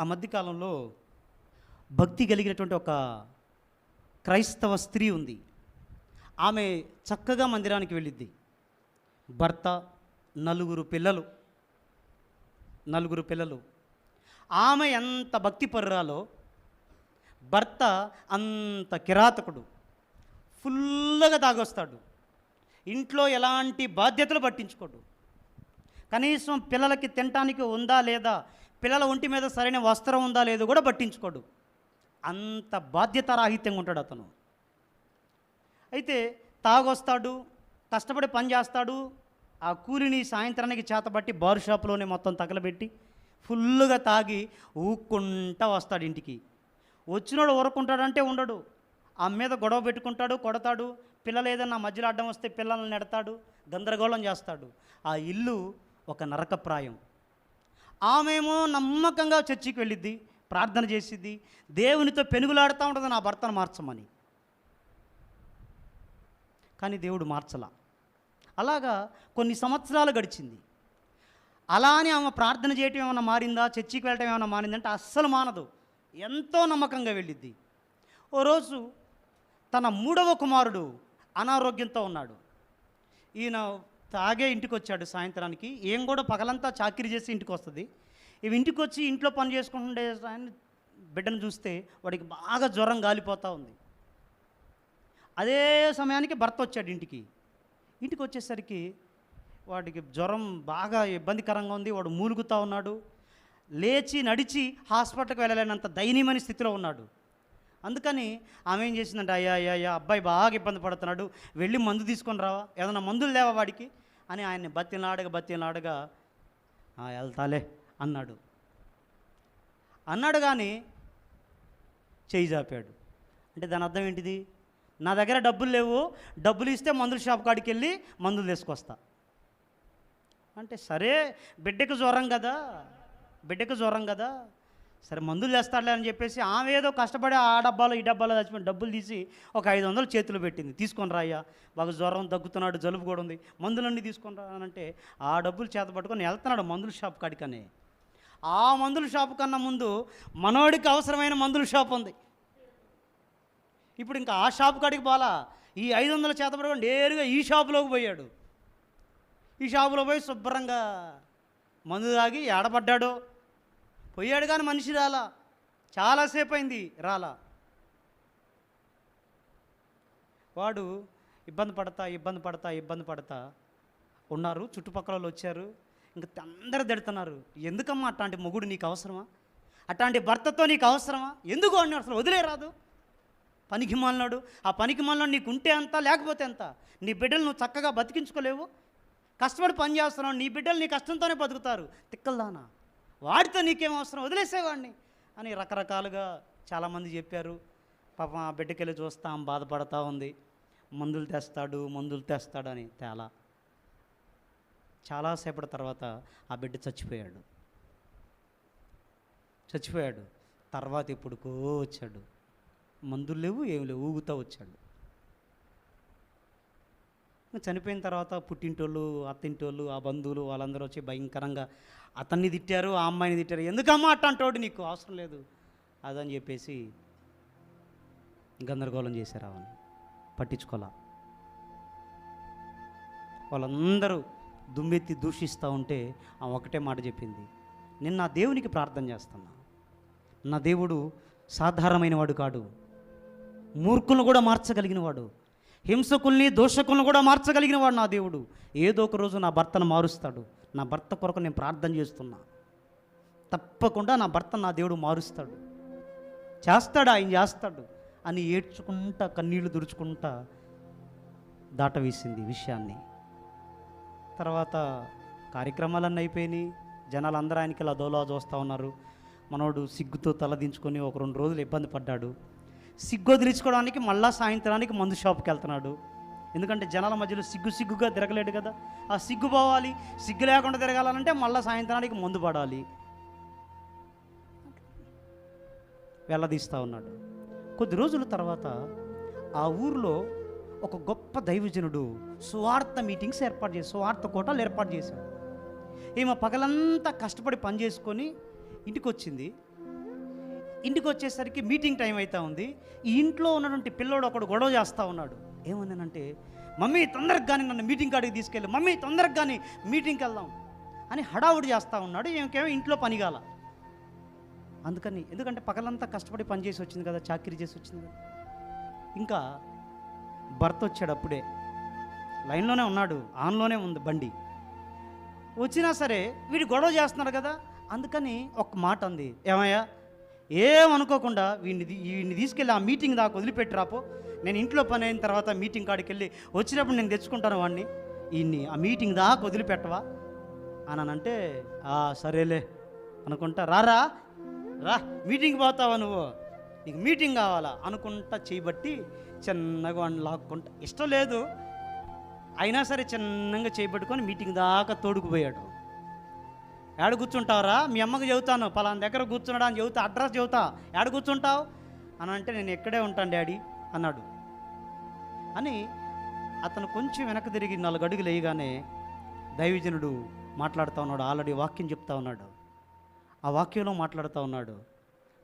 ఆ మధ్యకాలంలో భక్తి కలిగినటువంటి ఒక క్రైస్తవ స్త్రీ ఉంది. ఆమె చక్కగా మందిరానికి వెళ్ళిద్ది. భర్త నలుగురు పిల్లలు. నలుగురు పిల్లలు. ఆమె ఎంత భక్తి పర్రాలో భర్త అంత కిరాతకుడు. ఫుల్గా తాగొస్తాడు. ఇంట్లో ఎలాంటి బాధ్యతలు పట్టించుకోడు. కనీసం పిల్లలకి తినటానికి ఉందా లేదా పిల్లల ఒంటి మీద సరైన వస్త్రం ఉందా లేదో కూడా పట్టించుకోడు. అంత బాధ్యతారాహిత్యంగా ఉంటాడు అతను. అయితే తాగొస్తాడు కష్టపడి పని చేస్తాడు ఆ కూలిని సాయంత్రానికి చేతబట్టి బారు షాప్లోనే మొత్తం తగలబెట్టి ఫుల్గా తాగి ఊక్కుంటా వస్తాడు ఇంటికి. వచ్చినోడు ఊరుకుంటాడంటే ఉండడు. ఆ మీద గొడవ పెట్టుకుంటాడు కొడతాడు. పిల్లలు ఏదన్నా మధ్యలో అడ్డం వస్తే పిల్లల్ని నెడతాడు గందరగోళం చేస్తాడు. ఆ ఇల్లు ఒక నరకప్రాయం. ఆమెమో నమ్మకంగా చర్చికి వెళ్ళిద్ది ప్రార్థన చేసిద్ది. దేవునితో పెనుగులాడుతూ ఉంటుంది నా భర్తను మార్చమని. కానీ దేవుడు మార్చలా. అలాగా కొన్ని సంవత్సరాలు గడిచింది. అలా అని ఆమె ప్రార్థన చేయటం ఏమైనా మారిందా చర్చికి వెళ్ళటం ఏమైనా మారిందంటే అస్సలు మానదు. ఎంతో నమ్మకంగా వెళ్ళిద్ది. ఓ రోజు తన మూడవ కుమారుడు అనారోగ్యంతో ఉన్నాడు. ఈయన తాగే ఇంటికి వచ్చాడు సాయంత్రానికి. ఏం కూడా పగలంతా చాకిరీ చేసి ఇంటికి వస్తుంది ఇవి ఇంటికి వచ్చి ఇంట్లో పని చేసుకుంటుండే బిడ్డను చూస్తే వాడికి బాగా జ్వరం గాలిపోతూ ఉంది. అదే సమయానికి భర్త వచ్చాడు ఇంటికి. ఇంటికి వచ్చేసరికి వాడికి జ్వరం బాగా ఇబ్బందికరంగా ఉంది. వాడు మూలుగుతూ ఉన్నాడు. లేచి నడిచి హాస్పిటల్కి వెళ్ళలేనంత దయనీయమైన స్థితిలో ఉన్నాడు. అందుకని ఆమె ఏం చేసిందంటే అయ్యా అయ్యా అయ్యా అబ్బాయి బాగా ఇబ్బంది పడుతున్నాడు వెళ్ళి మందు తీసుకొని రావా? ఏదైనా మందులు లేవా వాడికి? అని ఆయన్ని బతిలాడగా బతిలాడగా వెళ్తాలే అన్నాడు. అన్నాడు కానీ చేయి జాపాడు. అంటే దాని అర్థం ఏంటిది? నా దగ్గర డబ్బులు లేవు డబ్బులు ఇస్తే మందుల షాప్ కాడికి వెళ్ళి మందులు తీసుకొస్తా. అంటే సరే బిడ్డకు జ్వరం కదా బిడ్డకు జ్వరం కదా. సరే మందులు తెస్తాడులే అని చెప్పేసి ఆమె ఏదో కష్టపడి ఆ డబ్బాలో ఈ డబ్బాలో చచ్చిపోయిన డబ్బులు తీసి ఒక ఐదు వందలు చేతులు పెట్టింది. తీసుకొని రాయ్యా బాగా జ్వరం దగ్గుతున్నాడు జలుబు కూడా ఉంది. మందులన్నీ తీసుకొని రా అంటే ఆ డబ్బులు చేత పట్టుకొని వెళ్తున్నాడు మందుల షాప్ కాడికనే. ఆ మందుల షాప్ కన్నా ముందు మనోడికి అవసరమైన మందుల షాప్ ఉంది. ఇప్పుడు ఇంకా ఆ షాప్ కాడికి పోలా ఈ ఐదు వందల చేత పట్టుకొని నేరుగా ఈ షాపులోకి పోయాడు. ఈ షాపులో పోయి శుభ్రంగా మందు తాగి ఏడబడ్డాడు. పోయాడు కానీ మనిషి రాలా? చాలాసేపు అయింది రాలా? వాడు ఇబ్బంది పడతా ఇబ్బంది పడతా ఇబ్బంది పడతా. ఉన్నారు చుట్టుపక్కల వాళ్ళు వచ్చారు. ఇంకా అందరు తిడుతున్నారు. ఎందుకమ్మా అట్లాంటి మొగుడు నీకు అవసరమా? అట్లాంటి భర్తతో నీకు అవసరమా? ఎందుకు అన్నాడు అసలు వదిలేరాదు పనికి మాలినాడు ఆ పనికి మాలినాడు నీకు ఉంటే అంత లేకపోతే ఎంత? నీ బిడ్డలు నువ్వు చక్కగా బతికించుకోలేవు? కష్టపడి పని చేస్తున్నావు నీ బిడ్డలు నీ కష్టంతోనే బతుకుతారు. తిక్కల్దానా? వాడితో నీకేం అవసరం? వదిలేసేవాడిని అని రకరకాలుగా చాలామంది చెప్పారు. పాపం ఆ బిడ్డకెళ్ళి చూస్తాం బాధపడతా ఉంది. మందులు తెస్తాడు మందులు తెస్తాడు అని తేలా. చాలాసేపటి తర్వాత ఆ బిడ్డ చచ్చిపోయాడు. చచ్చిపోయాడు. తర్వాత ఇప్పుడుకో వచ్చాడు. మందులు లేవు ఏం లేవు ఊగుతూ వచ్చాడు. చనిపోయిన తర్వాత పుట్టింటోళ్ళు అత్తింటోళ్ళు ఆ బంధువులు వాళ్ళందరూ వచ్చి భయంకరంగా అతన్ని తిట్టారు ఆ అమ్మాయిని తిట్టారు. ఎందుకమ్మా అట్టంటోడు నీకు అవసరం లేదు. అదని చెప్పేసి గందరగోళం చేశారు అవన్నీ పట్టించుకోలా. వాళ్ళందరూ దుమ్మెత్తి దూషిస్తూ ఉంటే ఆ ఒకటే మాట చెప్పింది. నేను నా దేవునికి ప్రార్థన చేస్తున్నా. నా దేవుడు సాధారణమైన వాడు కాడు. మూర్ఖులను కూడా మార్చగలిగిన వాడు హింసకుల్ని దోషకులను కూడా మార్చగలిగిన వాడు నా దేవుడు. ఏదో ఒక రోజు నా భర్తను మారుస్తాడు. నా భర్త కొరకు నేను ప్రార్థన చేస్తున్నా. తప్పకుండా నా భర్త నా దేవుడు మారుస్తాడు. చేస్తాడు? ఆయన చేస్తాడు అని ఏడ్చుకుంటా కన్నీళ్ళు దుడుచుకుంటా దాటవేసింది విషయాన్ని. తర్వాత కార్యక్రమాలన్నీ అయిపోయినాయి. జనాలు అందరూ ఆయనకి ఇలా దోలా చూస్తూ ఉన్నారు. మనోడు సిగ్గుతో తలదించుకొని ఒక రెండు రోజులు ఇబ్బంది పడ్డాడు. సిగ్గు వదిలించుకోవడానికి మళ్ళా సాయంత్రానికి మందు షాప్కి వెళ్తున్నాడు. ఎందుకంటే జనాల మధ్యలో సిగ్గు సిగ్గుగా తిరగలేడు కదా. ఆ సిగ్గు పోవాలి సిగ్గు లేకుండా తిరగాలంటే మళ్ళా సాయంత్రానికి మందు పడాలి. వెళ్ళదీస్తూ ఉన్నాడు. కొద్ది రోజుల తర్వాత ఆ ఊర్లో ఒక గొప్ప దైవజనుడు స్వార్థ మీటింగ్స్ ఏర్పాటు చేసి స్వార్థ కోటలు ఏర్పాటు చేశాడు. ఈమె పగలంతా కష్టపడి పని చేసుకొని ఇంటికి వచ్చింది ఇంటికి వచ్చేసరికి మీటింగ్ టైం అవుతా ఉంది. ఈ ఇంట్లో ఉన్నటువంటి పిల్లోడు ఒకడు గొడవ చేస్తూ ఉన్నాడు. ఏమన్నానంటే మమ్మీ తొందరగా కానీ నన్ను మీటింగ్ కాడికి తీసుకెళ్ళి. మమ్మీ తొందరగా కానీ మీటింగ్కి వెళ్దాం. అని హడావుడి చేస్తూ ఉన్నాడు. ఇంకేమో ఇంట్లో పనిగాల అందుకని ఎందుకంటే పగలంతా కష్టపడి పని చేసి వచ్చింది కదా చాకరీ చేసి వచ్చింది కదా. ఇంకా భర్త వచ్చాడు అప్పుడే. లైన్లోనే ఉన్నాడు. ఆన్లోనే ఉంది బండి. వచ్చినా సరే వీడు గొడవ చేస్తున్నాడు కదా. అందుకని ఒక మాట అంది ఏమయ్యా ఏమనుకోకుండా వీడిని వీడిని తీసుకెళ్ళి ఆ మీటింగ్ దాకా వదిలిపెట్టి రాపో నేను ఇంట్లో పని అయిన తర్వాత మీటింగ్ కాడికి వెళ్ళి వచ్చినప్పుడు నేను తెచ్చుకుంటాను వాడిని ఈయన్ని ఆ మీటింగ్ దాకా వదిలిపెట్టవా? అని అంటే "ఆ, సరేలే. అనుకుంటా రారా రా మీటింగ్ పోతావా నువ్వు? నీకు మీటింగ్ కావాలా? అనుకుంటా చేయబట్టి చిన్నగా వాడిని లాక్కుంటా. ఇష్టం లేదు. అయినా సరే చిన్నగా చేయబట్టుకొని మీటింగ్ దాకా తోడుకుపోయాడు. ఏడ కూర్చుంటావురా? మీ అమ్మకి చెబుతాను పలానా దగ్గర కూర్చున్నాడా అని చెబుతా అడ్రస్ చెబుతా. ఏడ కూర్చుంటావు? అని అంటే నేను ఎక్కడే ఉంటాను డాడీ అన్నాడు. అని అతను కొంచెం వెనక్కి తిరిగి నాలుగు అడుగులు వేయగానే దైవజనుడు మాట్లాడుతూ ఉన్నాడు ఆల్రెడీ వాక్యం చెప్తా ఉన్నాడు. ఆ వాక్యంలో మాట్లాడుతూ ఉన్నాడు.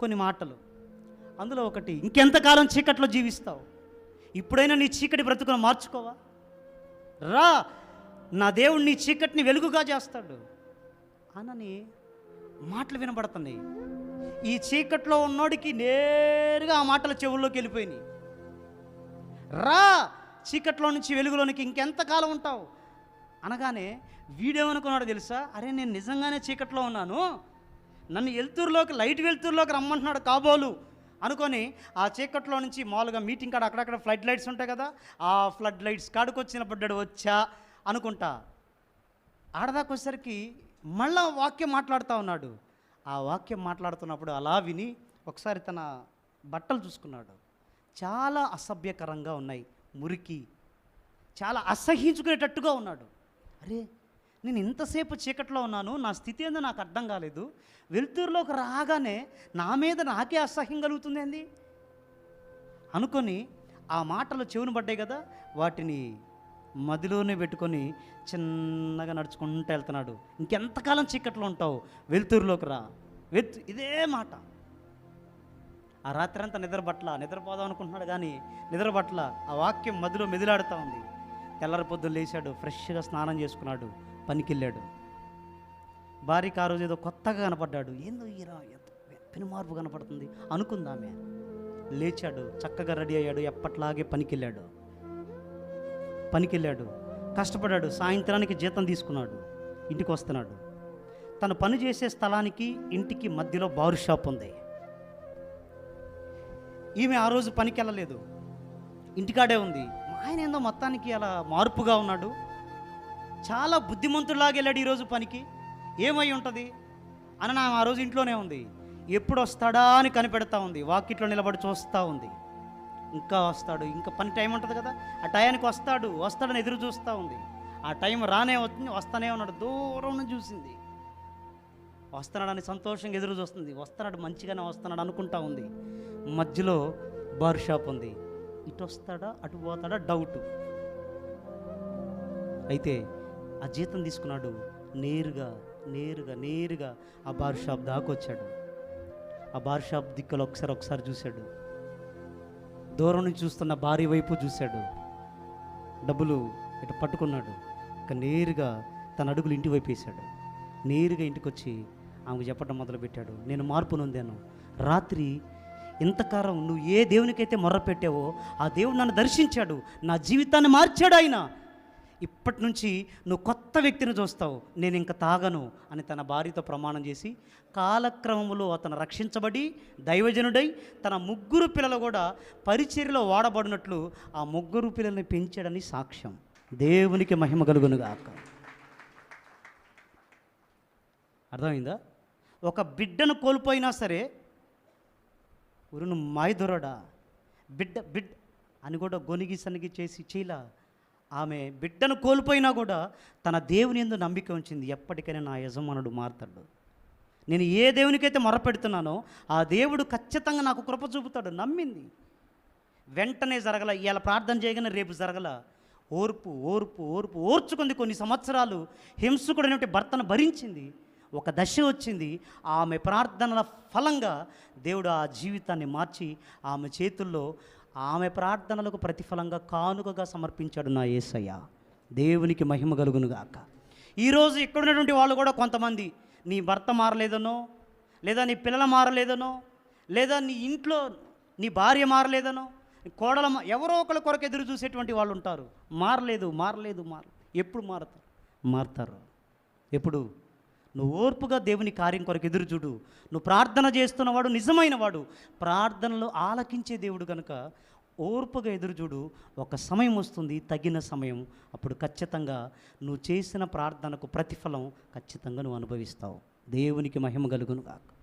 కొన్ని మాటలు. అందులో ఒకటి ఇంకెంతకాలం చీకట్లో జీవిస్తావు? ఇప్పుడైనా నీ చీకటి బ్రతుకును మార్చుకోవా? రా నా దేవుడు నీ చీకటిని వెలుగుగా చేస్తాడు. అనని మాటలు వినబడుతున్నాయి. ఈ చీకట్లో ఉన్నోడికి నేరుగా ఆ మాటలు చెవుల్లోకి వెళ్ళిపోయినాయి. రా చీకట్లో నుంచి వెలుగులోనికి ఇంకెంతకాలం ఉంటావు? అనగానే వీడేమనుకున్నాడు తెలుసా? అరే నేను నిజంగానే చీకట్లో ఉన్నాను. నన్ను వెలుతురులోకి లైట్ వెలుతురులోకి రమ్మంటున్నాడు కాబోలు అనుకొని ఆ చీకట్లో నుంచి మామూలుగా మీటింగ్ కాడ అక్కడక్కడ ఫ్లడ్ లైట్స్ ఉంటాయి కదా ఆ ఫ్లడ్ లైట్స్ కాడికి వచ్చిన వచ్చా అనుకుంటా. ఆడదాకొచ్చేసరికి మళ్ళా వాక్యం మాట్లాడుతూ ఉన్నాడు. ఆ వాక్యం మాట్లాడుతున్నప్పుడు అలా విని ఒకసారి తన బట్టలు చూసుకున్నాడు. చాలా అసభ్యకరంగా ఉన్నాయి. మురికి. చాలా అసహించుకునేటట్టుగా ఉన్నాడు. అరే నేను ఇంతసేపు చీకట్లో ఉన్నాను. నా స్థితి ఏందో నాకు అర్థం కాలేదు. వెలుతురులోకి రాగానే నా మీద నాకే అసహ్యం కలుగుతుంది అనుకొని ఆ మాటలు చెవును పడ్డాయి కదా వాటిని మదిలోనే పెట్టుకొని చిన్నగా నడుచుకుంటూ వెళ్తున్నాడు. ఇంకెంతకాలం చీకట్లో ఉంటావు? వెలుతురులోకి రా. వెత్ ఇదే మాట. ఆ రాత్రి అంతా నిద్రపట్ల నిద్రపోదాం అనుకుంటున్నాడు కానీ నిద్రపట్ల ఆ వాక్యం మదిలో మెదిలాడుతూ ఉంది. తెల్లరి పొద్దున్న లేచాడు ఫ్రెష్గా స్నానం చేసుకున్నాడు పనికి వెళ్ళాడు భార్యకి ఆ రోజు ఏదో కొత్తగా కనపడ్డాడు. ఏందో ఈ రా మార్పు కనపడుతుంది అనుకుందామే. లేచాడు చక్కగా రెడీ అయ్యాడు ఎప్పట్లాగే పనికి వెళ్ళాడు పనికి వెళ్ళాడు కష్టపడ్డాడు సాయంత్రానికి జీతం తీసుకున్నాడు. ఇంటికి వస్తున్నాడు. తను పని చేసే స్థలానికి ఇంటికి మధ్యలో బారు షాప్ ఉంది. ఈమె ఆ రోజు పనికి వెళ్ళలేదు ఇంటికాడే ఉంది. ఆయన ఏందో మొత్తానికి అలా మార్పుగా ఉన్నాడు. చాలా బుద్ధిమంతుడిలాగా వెళ్ళాడు ఈరోజు పనికి. ఏమై ఉంటుంది? అని నా ఆ రోజు ఇంట్లోనే ఉంది. ఎప్పుడు వస్తాడా అని కనిపెడతా ఉంది. వాకిట్లో నిలబడి చూస్తూ ఉంది. ఇంకా వస్తాడు. ఇంకా పని టైం ఉంటుంది కదా. ఆ టయానికి వస్తాడు. వస్తాడని ఎదురు చూస్తూ ఉంది. ఆ టైం రానే వస్తుంది వస్తానే ఉన్నాడు. దూరం నుంచి చూసింది. వస్తున్నాడని సంతోషంగా ఎదురు చూస్తుంది. వస్తున్నాడు మంచిగానే వస్తున్నాడు అనుకుంటా ఉంది. మధ్యలో బార్ షాప్ ఉంది. ఇటు వస్తాడా? అటు పోతాడా? డౌట్. అయితే ఆ జీతం తీసుకున్నాడు. నేరుగా నేరుగా నేరుగా ఆ బార్ షాప్ దాకొచ్చాడు. ఆ బార్ షాప్ దిక్కలు ఒకసారి ఒకసారి చూశాడు. దూరం నుంచి చూస్తున్న భార్య వైపు చూశాడు. డబ్బులు ఇటు పట్టుకున్నాడు. ఇక నేరుగా తన అడుగులు ఇంటి వైపు వేశాడు. నేరుగా ఇంటికి వచ్చి ఆమెకు చెప్పడం మొదలుపెట్టాడు. నేను మార్పు నొందాను. రాత్రి ఇంతకాలం నువ్వు ఏ దేవునికైతే మొర్ర పెట్టావో ఆ దేవుడు నన్ను దర్శించాడు. నా జీవితాన్ని మార్చాడు ఆయన. ఇప్పటి నుంచి నువ్వు కొత్త వ్యక్తిని చూస్తావు నేను ఇంకా తాగను అని తన భార్యతో ప్రమాణం చేసి కాలక్రమంలో అతను రక్షించబడి దైవజనుడై తన ముగ్గురు పిల్లలు కూడా పరిచర్లో వాడబడినట్లు ఆ ముగ్గురు పిల్లల్ని పెంచాడని సాక్ష్యం. దేవునికి మహిమ కలుగునుగాక అర్థమైందా? ఒక బిడ్డను కోల్పోయినా సరే ఉరును మాయదొరడా? బిడ్డ బిడ్డ అని కూడా గొనిగి సనిగి చేసి చీలా ఆమె బిడ్డను కోల్పోయినా కూడా తన దేవుని ఎందు నమ్మిక ఉంచింది. ఎప్పటికైనా నా యజమానుడు మారతాడు. నేను ఏ దేవునికైతే మొరపెడుతున్నానో ఆ దేవుడు ఖచ్చితంగా నాకు కృప చూపుతాడు నమ్మింది. వెంటనే జరగల ఇవాళ ప్రార్థన చేయగానే రేపు జరగల ఓర్పు ఓర్పు ఓర్పు ఓర్చుకుంది కొన్ని సంవత్సరాలు హింసకుడైనటువంటి భర్తను భరించింది. ఒక దశ వచ్చింది. ఆమె ప్రార్థనల ఫలంగా దేవుడు ఆ జీవితాన్ని మార్చి ఆమె చేతుల్లో ఆమె ప్రార్థనలకు ప్రతిఫలంగా కానుకగా సమర్పించాడు నా యేసయ్య దేవునికి మహిమ కలుగునుగాక ఈరోజు ఇక్కడ ఉన్నటువంటి వాళ్ళు కూడా కొంతమంది నీ భర్త మారలేదనో లేదా నీ పిల్లలు మారలేదనో లేదా నీ ఇంట్లో నీ భార్య మారలేదనో నీ కోడల మా- ఎవరో ఒకరి కొరకు ఎదురు చూసేటువంటి వాళ్ళు ఉంటారు. మారలేదు మారలేదు మార ఎప్పుడు మారతారు? మారతారు. ఎప్పుడు? నువ్వు ఓర్పుగా దేవుని కార్యం కొరకు ఎదురు చూడు. నువ్వు ప్రార్థన చేస్తున్నవాడు నిజమైన వాడు ప్రార్థనలు ఆలకించే దేవుడు కనుక ఓర్పుగా ఎదురు చూడు. ఒక సమయం వస్తుంది తగిన సమయం. అప్పుడు ఖచ్చితంగా నువ్వు చేసిన ప్రార్థనకు ప్రతిఫలం ఖచ్చితంగా నువ్వు అనుభవిస్తావు. దేవునికి మహిమ కలుగును కాక